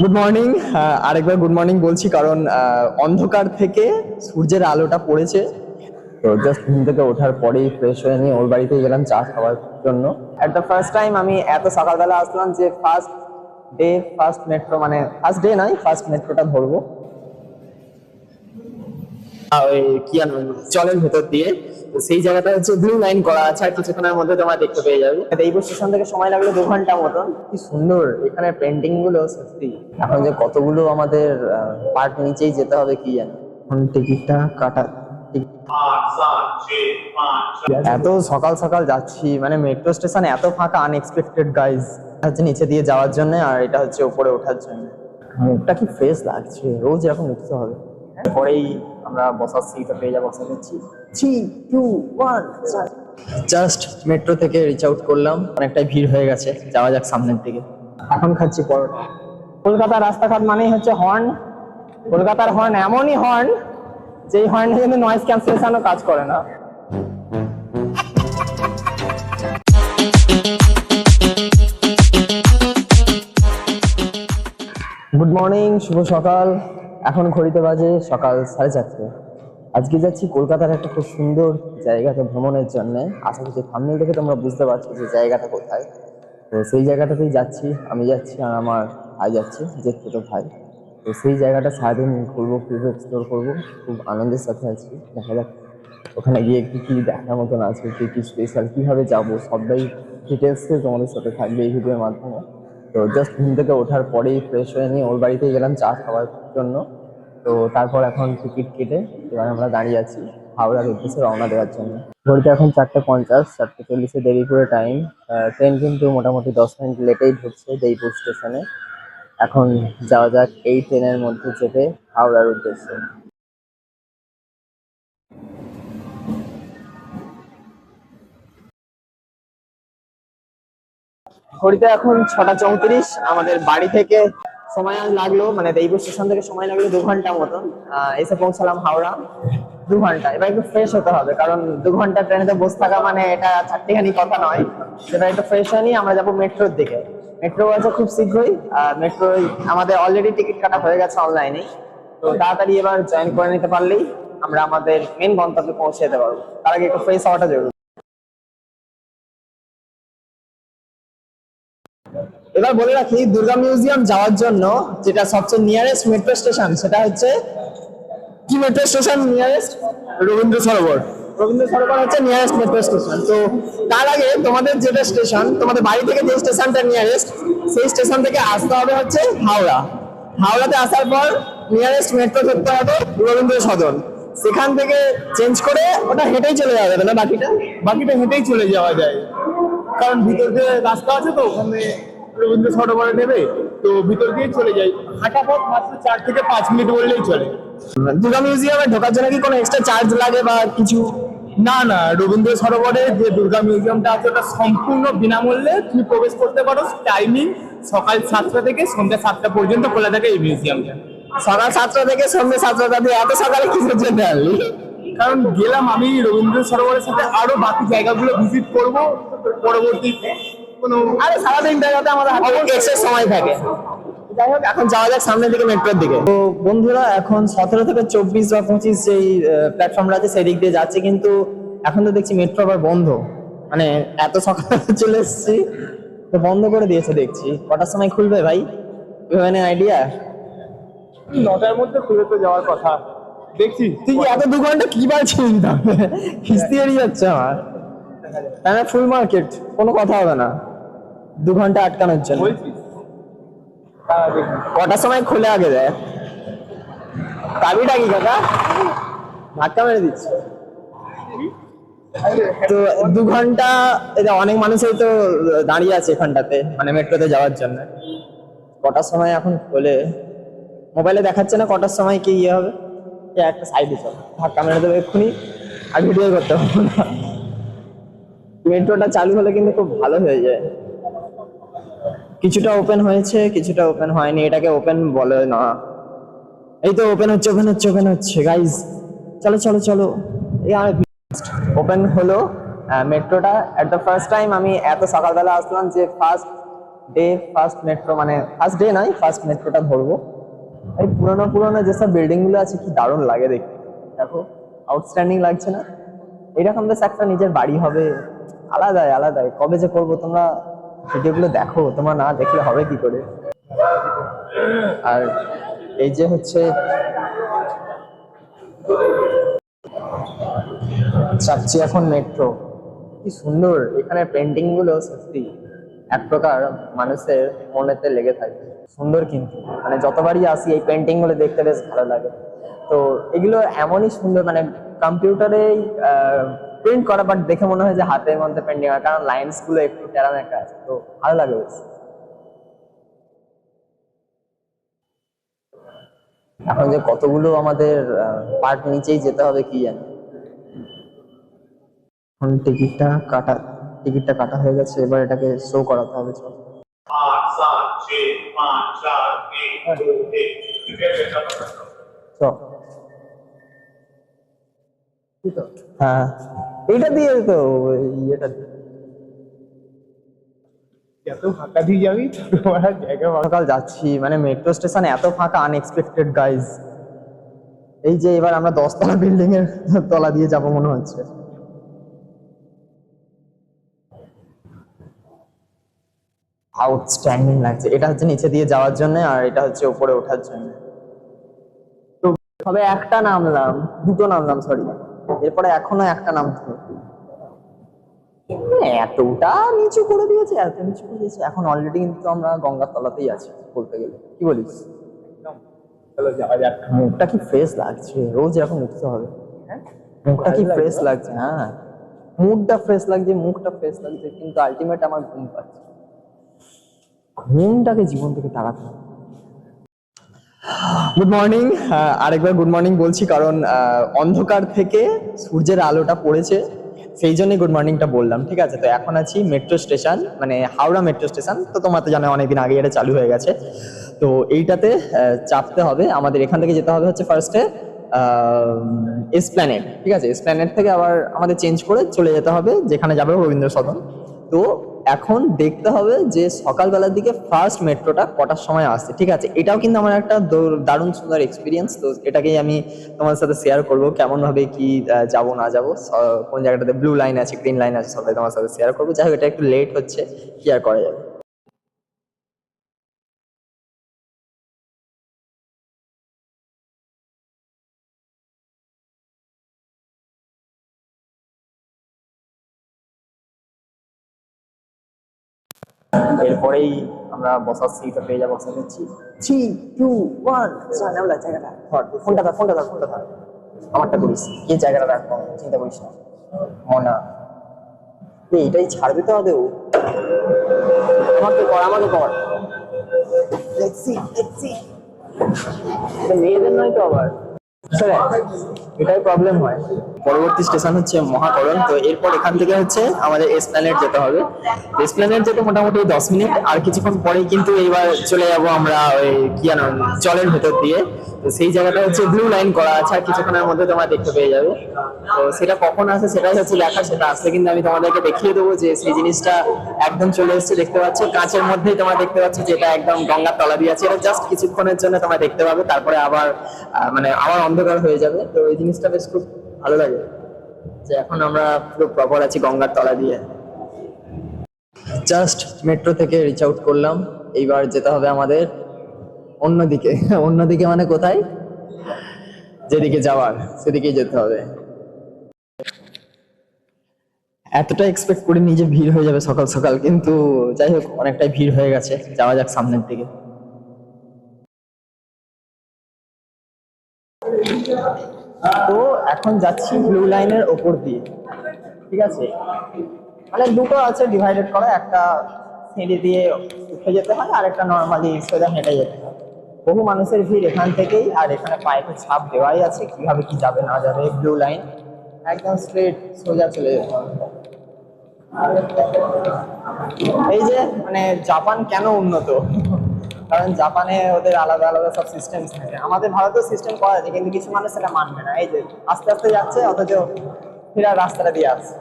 Good morning আরেকবার good morning বলছি কারণ অন্ধকার থেকে সূর্যের আলোটা পড়েছে। তো জাস্ট ঘুম থেকে ওঠার পরেই ফ্রেশ হয়ে নিয়ে ওর বাড়িতে গেলাম চা খাওয়ার জন্য। অ্যাট দ্য ফার্স্ট টাইম আমি এত সকালবেলা আসলাম যে ফার্স্ট ডে ফার্স্ট মেট্রো মানে ফার্স্ট ডে নয় ফার্স্ট মেট্রোটা ধরবো। কি জলের ভেতর দিয়ে। তো সেই জায়গাটা হচ্ছে ব্লু লাইন করা আছে আর কিছুক্ষণের মধ্যে তোমরা দেখতে পেয়ে যাবে। এই স্টেশন থেকে সময় লাগল দু ঘণ্টা মতন। কি সুন্দর এখানে পেন্টিংগুলো সত্যি। এখন যে কতগুলো আমাদের পার্ট নিচেই যেতে হবে কি জানি। এখন টিকিটটা কাটা। এত সকাল সকাল যাচ্ছি মানে মেট্রো স্টেশন এত ফাঁকা আনএক্সপেক্টেড গাইজ হচ্ছে নিচে দিয়ে যাওয়ার জন্য আর এটা হচ্ছে উপরে ওঠার জন্য। মুখটা কি ফ্রেশ লাগছে রোজ এরকম উঠতে হবে। পরেই আমরা বসার সিটটা পেয়ে যাব বসা যাচ্ছি। Three two one just metro থেকে রিচ আউট করলাম অনেকটাই ভিড় হয়ে গেছে যাওয়া যাক সামনের দিকে। এখন খাচ্ছি পরোটা। কলকাতার রাস্তাঘাট মানেই হচ্ছে হর্ন কলকাতার হর্ন এমনই হর্ন যেই হর্নে কিন্তু নয়েজ ক্যান্সেলেশনও কাজ করে না। গুড মর্নিং শুভ সকাল। এখন ঘড়িতে বাজে সকাল সাড়ে চারটে। আজকে যাচ্ছি কলকাতার একটা খুব সুন্দর জায়গাতে ভ্রমণের জন্য। আশা করছি থামনেল দেখে তোমরা বুঝতে পারছ যে জায়গাটা কোথায়। তো সেই জায়গাটাতেই যাচ্ছি, আমি যাচ্ছি আর আমার ভাই যাচ্ছে যে ছোটো ভাই। তো সেই জায়গাটা সারাদিন ঘুরবো ফিরবো এক্সপ্লোর করব। খুব আনন্দের সাথে আছি। দেখা যাক ওখানে গিয়ে কী কী দেখার মতন আছে, কী কী স্পেশাল কীভাবে যাব, সবটাই ডিটেলসে তোমাদের সাথে থাকবে এই ভিডিওর মাধ্যমে। তো জাস্ট ঘুম থেকে ওঠার পরেই ফ্রেশ হয়ে নিয়ে ওর বাড়িতেই গেলাম চা খাওয়ার জন্য। তো তারপর এখন টিকিট কেটে এবার আমরা দাঁড়িয়ে আছি হাওড়ার উদ্দেশ্যে রওনা দেওয়ার জন্য। ঘড়িতে এখন চারটে পঞ্চাশ চারটে চল্লিশে দেরিপুরে টাইম ট্রেন কিন্তু মোটামুটি দশ মিনিট লেটেই ঢুকছে দেইপুর স্টেশনে এখন যাওয়া যাক এই ট্রেনের মধ্যে চেপে হাওড়ার উদ্দেশ্যে। ঘড়িতে এখন ছটা চৌত্রিশ। আমাদের বাড়ি থেকে সময় লাগল মানে দেইপুর স্টেশন থেকে সময় লাগল দু ঘণ্টা মতন। এসে পৌঁছালাম হাওড়া। দু ঘণ্টা। এবার একটু ফ্রেশ হতে হবে, কারণ দু ঘণ্টা ট্রেনেতে বসে থাকা মানে এটা চারটিখানি কথা নয়। সেটা একটু ফ্রেশ হয়ে নিয়ে আমরা যাব মেট্রোর দিকে। মেট্রো আছে খুব শীঘ্রই। মেট্রো আমাদের অলরেডি টিকিট কাটা হয়ে গেছে অনলাইনে তো তাড়াতাড়ি এবার জয়েন করে নিতে পারলেই আমরা আমাদের মেন গন্তব্যে পৌঁছে যেতে পারব। তার আগে একটু ফ্রেশ হওয়াটা জরুরি। এবার বলে রাখি দুর্গা মিউজিয়াম যাওয়ার জন্য যেটা সবচেয়ে নিয়ারেস্ট মেট্রো স্টেশন সেটা হচ্ছে কি metro station nearest Rabindra Sarobar. Rabindra Sarobar হচ্ছে নিয়ারেস্ট মেট্রো স্টেশন তো তার আগে তোমাদের যেটা স্টেশন তোমাদের বাড়ি থেকে যে স্টেশনটা নিয়ারেস্ট সেই স্টেশন থেকে আসতে হবে হচ্ছে হাওড়া। হাওড়াতে আসার পর নিয়ারেস্ট মেট্রো ধরতে হবে রবীন্দ্র সদন। সেখান থেকে চেঞ্জ করে ওটা হেঁটেই চলে যাবে না বাকিটা? বাকিটা হেঁটেই চলে যাওয়া যায়। কারণ ভিতর দিয়ে রাস্তা আছে তো ওখানে রবীন্দ্র সরোবরে নেবে তো ভিতর দিয়ে চলে যাই। হাঁটা পথ মাত্র চার থেকে পাঁচ মিনিট বললেই চলে। দুর্গা মিউজিয়ামে ঢোকার জন্য কি কোনো এক্সট্রা চার্জ লাগে বা কিছু? না না রবীন্দ্র সরোবরে যে দুর্গা মিউজিয়ামটা আছে ওটা সম্পূর্ণ বিনামূল্যে তুমি প্রবেশ করতে পারো। টাইমিং সকাল সাতটা থেকে সন্ধ্যা সাতটা পর্যন্ত খোলা থাকে এই মিউজিয়ামটা। সকাল সাতটা থেকে সন্ধ্যে সাতটা অব্দি এত সকালে কিসের জন্য আনলি কারণ গেলাম আমি রবীন্দ্র সরোবরের সাথে আরও বাকি জায়গাগুলো ভিজিট করব। পরবর্তী কোনো আরে সারাদিন আমাদের সময় থাকে। যাই হোক এখন যাওয়া যাক সামনের দিকে মেট্রোর দিকে। তো বন্ধুরা এখন সতেরো থেকে চব্বিশ বা পঁচিশ যেই প্ল্যাটফর্মটা আছে সেই দিক দিয়ে যাচ্ছে কিন্তু এখন তো দেখছি মেট্রো আবার বন্ধ। মানে এত সকালে চলে এসেছি তো বন্ধ করে দিয়েছে দেখছি। কটার সময় খুলবে ভাই? আইডিয়া নটার মধ্যে খুলে তো যাওয়ার কথা। দেখছি। তুই কি এত দু ঘণ্টা কি পাচ্ছিস তাহলে? কিস্তি এড়িয়ে যাচ্ছে আমার। তাহলে ফুল মার্কেট কোনো কথা হবে না। দু ঘণ্টা আটকানোর জন্য। হ্যাঁ। কটার সময় খুলে আগে দেয় চাবিটা কি কাকা? ধাক্কা মেরে দিচ্ছে। তো দু ঘণ্টা এটা অনেক মানুষই তো দাঁড়িয়ে আছে এখানটাতে মানে মেট্রোতে যাওয়ার জন্য। কটার সময় এখন খোলে? মোবাইলে দেখাচ্ছে না কটার সময় কি ইয়ে হবে? একটা সাইডে চল। ধাক্কা মেরে দেবে এক্ষুনি আর ভিডিও করতে হবে না। মেট্রোটা চালু হলে কিন্তু খুব ভালো হয়ে যায়। কিছুটা ওপেন হয়েছে, কিছুটা ওপেন হয়নি, এটাকে ওপেন বলে না। এই তো ওপেন হচ্ছে ওপেন হচ্ছে ওপেন হচ্ছে গাইজ চলো চলো চলো। আর ওপেন হলো মেট্রোটা এট দ্য ফার্স্ট টাইম আমি এত সকালবেলা আসলাম যে ফার্স্ট ডে ফার্স্ট মেট্রো মানে ফার্স্ট ডে নয় ফার্স্ট মেট্রোটা ধরবো। এই পুরোনো পুরোনো যেসব বিল্ডিংগুলো আছে, কি দারুণ লাগে দেখতে। দেখো আউটস্ট্যান্ডিং লাগছে না। এরকম বেশ একটা নিজের বাড়ি হবে। আলাদাই আলাদাই। কবে যে করব তোমরা ভিডিওগুলো দেখো, তোমরা না দেখলে হবে কি করে? আর এই যে হচ্ছে চাচ্ছি এখন মেট্রো কি সুন্দর, এখানে পেন্টিংগুলো সত্যি এক প্রকার মানুষের মনেতে লেগে থাকে। সুন্দর কিন্তু মানে যতবারই আসি এই পেন্টিংগুলো দেখতে বেশ ভালো লাগে। তো এগুলো এমনই সুন্দর মানে কম্পিউটারেই প্রিন্ট করা বাট দেখে মনে হয় যে হাতের মধ্যে পেন্টিং হয়, কারণ লাইন্সগুলো একটু টেরান একটা আছে, তো ভালো লাগে এখন যে কতগুলো আমাদের পার্ট নিচেই যেতে হবে কি জানি। এখন টিকিটটা কাটা টিকিটটা কাটা হয়ে গেছে, এবার এটাকে শো করাতে হবে, চল। চ হ্যাঁ। এইটা দিয়ে তো ইয়েটা। সকাল যাচ্ছি মানে মেট্রো স্টেশন এত ফাঁকা আনএক্সপেক্টেড গাইজ এই যে এবার আমরা দশতলা বিল্ডিং এর তলা দিয়ে যাব মনে হচ্ছে। আউটস্ট্যান্ডিং লাগছে। এটা হচ্ছে নিচে দিয়ে যাওয়ার জন্য আর এটা হচ্ছে উপরে ওঠার জন্য। তো তবে একটা নামলাম দুটো নামলাম সরি এরপরে এখনও একটা নামতে হবে। মানে এতটা নিচু করে দিয়েছে এত নিচু করে দিয়েছে। এখন অলরেডি কিন্তু আমরা গঙ্গার তলাতেই আছি বলতে গেলে। কি বলিস? মুখটা কি ফ্রেশ লাগছে? রোজ এরকম উঠতে হবে। মুখটা কি ফ্রেশ লাগছে। লাগছে? হ্যাঁ। মুডটা ফ্রেশ লাগছে মুখটা ফ্রেশ লাগছে কিন্তু আলটিমেট আমার ঘুম পাচ্ছে। ঘুমটাকে জীবন থেকে তাড়াতে হবে। গুড মর্নিং আরেকবার গুড মর্নিং বলছি কারণ অন্ধকার থেকে সূর্যের আলোটা পড়েছে। সেই জন্যই গুড মর্নিংটা বললাম, ঠিক আছে? তো এখন আছি মেট্রো স্টেশন মানে হাওড়া মেট্রো স্টেশন তো তোমার তো জানো অনেকদিন আগে এটা চালু হয়ে গেছে। তো এইটাতে চাপতে হবে। আমাদের এখান থেকে যেতে হবে হচ্ছে ফার্স্টে এসপ্ল্যানেড ঠিক আছে? এসপ্ল্যানেড থেকে আবার আমাদের চেঞ্জ করে চলে যেতে হবে, যেখানে যাবে রবীন্দ্র সদন তো এখন দেখতে হবে যে সকালবেলার দিকে ফার্স্ট মেট্রোটা কটার সময় আসছে। ঠিক আছে, এটাও কিন্তু আমার একটা দারুণ সুন্দর এক্সপিরিয়েন্স তো এটাকেই আমি তোমার সাথে শেয়ার করব কেমন ভাবে কি যাব, না যাব। কোন জায়গাটাতে ব্লু লাইন আছে গ্রিন লাইন আছে, সবাই তোমার সাথে শেয়ার করব। যাই হোক, এটা একটু লেট হচ্ছে, কি আর করা যাবে? এরপরেই আমরা বসার সিটটা পেয়ে যাব বসে যাচ্ছি থ্রি টু ওয়ান নেওয়া জায়গাটা। ফোনটা ধর ফোনটা ধর ফোনটা ধর। আমারটা করিস। কি জায়গাটা রাখব চিন্তা করিস না। মনা। এই, এটাই ছাড়বে তো আদেও আমাকে কর আমাকে কর। দেখছি দেখছি এটা মেয়েদের নয় তো আবার। এটাই প্রবলেম হয়। পরবর্তী স্টেশন হচ্ছে মহাকরণ। তো এরপর এখান থেকে হচ্ছে আমাদের এসপ্ল্যানেট যেতে হবে। এসপ্ল্যানেট যেতে মোটামুটি দশ মিনিট। আর কিছুক্ষণ পরেই কিন্তু এইবার চলে যাব আমরা ওই কি জানো জলের ভেতর দিয়ে। তো সেই জায়গাটা হচ্ছে ব্লু লাইন করা আছে। আর কিছুক্ষণের মধ্যে তোমরা দেখতে পেয়ে যাবে। তো সেটা কখন আসে সেটাই হচ্ছে দেখা সেটা আসলে কিন্তু আমি তোমাদেরকে দেখিয়ে দেবো যে সেই জিনিসটা একদম চলে এসেছে। দেখতে পাচ্ছ, কাঁচের মধ্যেই তোমরা দেখতে পাচ্ছ যে এটা একদম গঙ্গার তলা দিয়ে আছে। এটা জাস্ট কিছুক্ষণের জন্য তোমরা দেখতে পাবে। তারপরে আবার মানে আবার অন্ধকার হয়ে যাবে। তো এই জিনিসটা বেশ খুব ভালো লাগে যে এখন আমরা পুরো প্রপার আছি গঙ্গার তলা দিয়ে। জাস্ট মেট্রো থেকে রিচ আউট করলাম। এইবার যেতে হবে আমাদের অন্যদিকে। অন্যদিকে মানে কোথায়? যেদিকে যাওয়ার, সেদিকেই যেতে হবে। এতটা এক্সপেক্ট করি নিজে ভিড় হয়ে যাবে সকাল সকাল, কিন্তু যাই হোক, অনেকটাই ভিড় হয়ে গেছে। যাওয়া যাক সামনের দিকে। তো এখন যাচ্ছি ব্লু লাইনের ওপর দিয়ে, ঠিক আছে? মানে দুটো আছে ডিভাইডেড করা, একটা সিঁড়ি দিয়ে উঠে যেতে হয়, আর একটা নর্মালি সোজা হেঁটে যেতে হয়। বহু মানুষের ভিড় এখান থেকেই, আর এখানে পাইপের ছাপ দেওয়াই আছে, কীভাবে কি যাবে না যাবে ব্লু লাইন একদম স্ট্রেট সোজা চলে যেতে হবে। এই যে মানে জাপান কেন উন্নত? কারণ জাপানে ওদের আলাদা আলাদা সব সিস্টেম থাকে। আমাদের ভারতেও সিস্টেম করা আছে, কিন্তু কিছু মানুষ সেটা মানবে না। এই যে আস্তে আস্তে যাচ্ছে, অথচ ফেরার রাস্তাটা দিয়ে আসছে।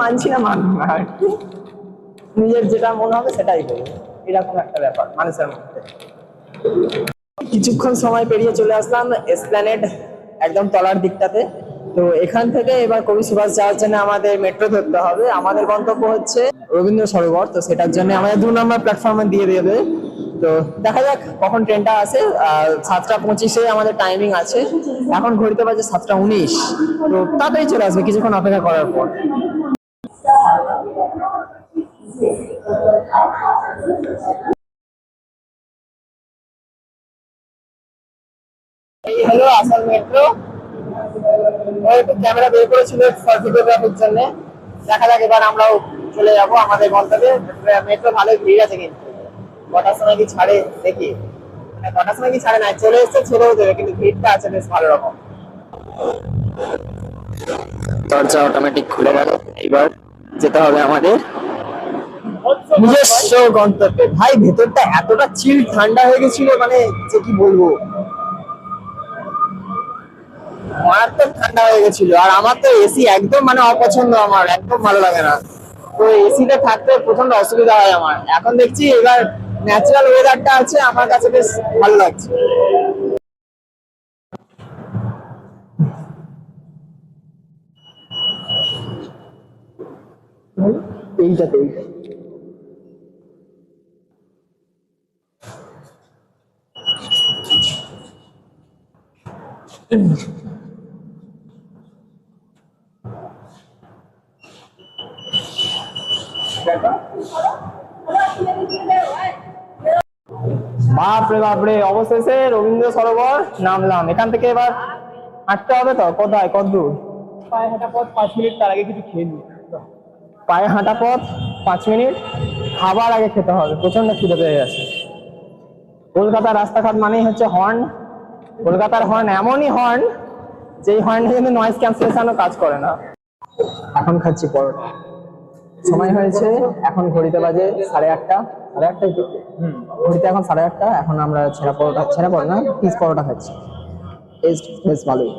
মানছি না, মানবো না আর কি। নিজের যেটা মনে হবে সেটাই করব এরকম একটা ব্যাপার মানুষের মধ্যে। কিছুক্ষণ সময় পেরিয়ে চলে আসলাম এসপ্ল্যানেড একদম তলার দিকটাতে। তো এখান থেকে এবার কবি সুভাষ যাওয়ার জন্য আমাদের মেট্রো ধরতে হবে। আমাদের গন্তব্য হচ্ছে রবীন্দ্র সরোবর, তো সেটার জন্য আমাদের দু নম্বর প্ল্যাটফর্মে দিয়ে দেবে। তো দেখা যাক কখন ট্রেনটা আর সাতটা পঁচিশে আমাদের টাইমিং আছে। এখন ঘড়িতে বাজে সাতটা উনিশ। তো তাড়াতাড়ি চলে আসবে কিছুক্ষণ অপেক্ষা করার পর। এই হলো আসল মেট্রো ক্যামেরা বের করেছিল ফটোগ্রাফির জন্য। দেখা যাক এবার আমরাও চলে যাব আমাদের গন্তব্যে। মেট্রো ভালোই ভিড় আছে কিন্তু। কটার সময় কি ছাড়ে? দেখি। মানে কটার সময় কি ছাড়ে না? চলে এসছে, ছেড়েও দেবে, কিন্তু ভিড়টা আছে বেশ ভালো রকম। দরজা অটোমেটিক খুলে গেল। এবার যেতে হবে আমাদের নিজস্ব গন্তব্যে। ভাই, ভেতরটা এতটা চিল ঠান্ডা হয়ে গেছিল মানে যে কি বলব? মারাত্মক ঠান্ডা হয়ে গেছিল। আর আমার তো এসি একদম মানে অপছন্দ আমার, একদম ভালো লাগে না। তো এসিতে থাকতে প্রচণ্ড অসুবিধা হয় আমার। এখন দেখছি এবার ন্যাচারাল ওয়েদারটা আছে, আমার কাছে বেশ ভালো লাগছে। এইটাতে এইটা বাপরে বাপরে অবশেষে রবীন্দ্র সরোবর নামলাম। এখান থেকে এবার হাঁটতে হবে তো? কোথায়? কত দূর পায়ে হাঁটা পথ পাঁচ মিনিট তার আগে কিছু খেয়ে নিই। পায়ে হাঁটা পথ পাঁচ মিনিট খাবার আগে খেতে হবে। প্রচণ্ড খিদে পেয়ে গেছে। কলকাতার রাস্তাঘাট মানেই হচ্ছে হর্ন। কলকাতার হর্ন এমনই হর্ন যেই হর্নে কিন্তু নয়েজ ক্যান্সেলেশনও কাজ করে না। এখন খাচ্ছি পরোটা। সময় হয়েছে এখন ঘড়িতে বাজে সাড়ে আটটা। সাড়ে আটটাই তো ঘড়িতে এখন সাড়ে আটটা এখন আমরা ছেঁড়া পরোটা ছেঁড়া পরোটা না পিস পরোটা খাচ্ছি। টেস্ট বেশ ভালোই।